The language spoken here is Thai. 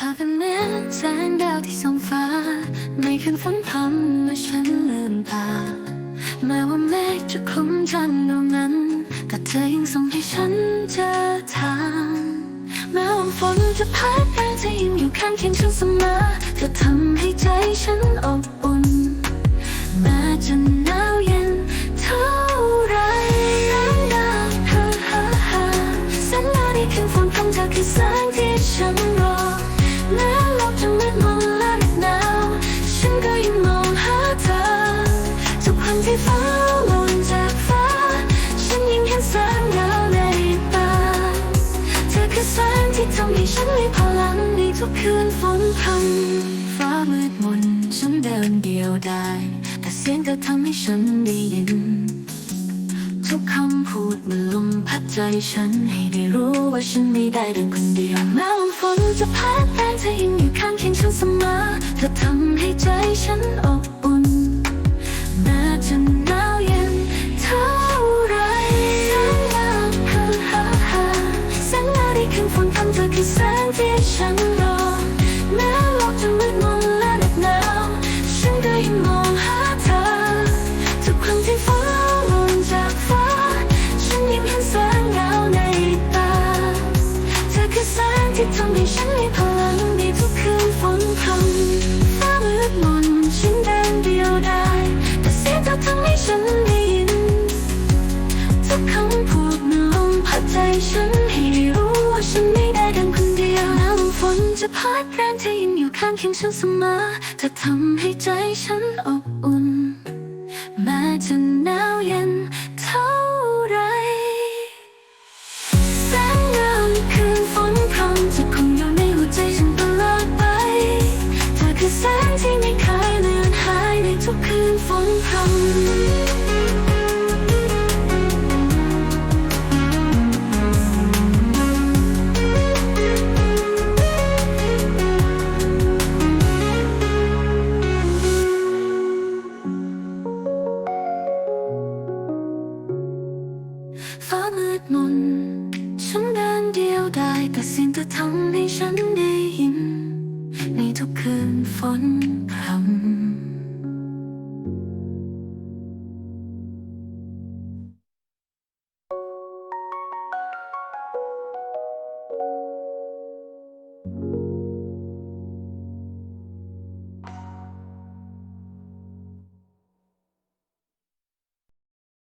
ธอเป็นเหมือนแสงดาวที่ส่องฟ้า ไม่คืนฝนพรำเมื่อฉันลืมตาแม้ว่าเมฆจะคลุมจันทร์ดวงนั้น แต่เธอยังส่งให้ฉันเจอทางแม้ว่าฝนจะพัดแรงเธอยังอยู่ข้างเคียงฉันเสมอเธอทำให้ใจฉันอบอุ่นแม้จะหนาวเย็นเท่าไรนะฮ่าฮ่าฮ่าแสนนานที่คืนฝนของเธอคือแสงที่ฉันรอ แม้โลกจะมืดมนและหนักหนาวฉันก็ยังมองหาเธอทุกครั้งที่ฟ้าหล่นจากฟ้า ฉันยังเห็นแสงดาในตาเธอคือแสงที่ทำให้ฉันมีพลังในทุกคืนฝนพรำฟ้ามืดมนฉันเดินเดียวดายแต่เสียงเธอทำให้ฉันได้ยินทุกคำพูดมันลมพัดใจฉันให้ได้รู้ว่าฉันไม่ได้เดินคนเดียวแม้ว่าฝน จะพัดแรงเธอยังอยู่ข้างเคียงฉันเสมอเธอทำให้ใจฉันอบอุ่นแม้จะหนาวเย็นเท่าไรแสงดาคืนฝนพรำจะคงอยู่ในหัวใจฉันตลอดไป เธอคือแสงที่ไม่เคยเลือนหายในทุกคืนฝนพรำ มืดมนฉันเดินเดียวได้แต่สิ่งเธอทำให้ฉันได้ยินในทุกคืนฝนพ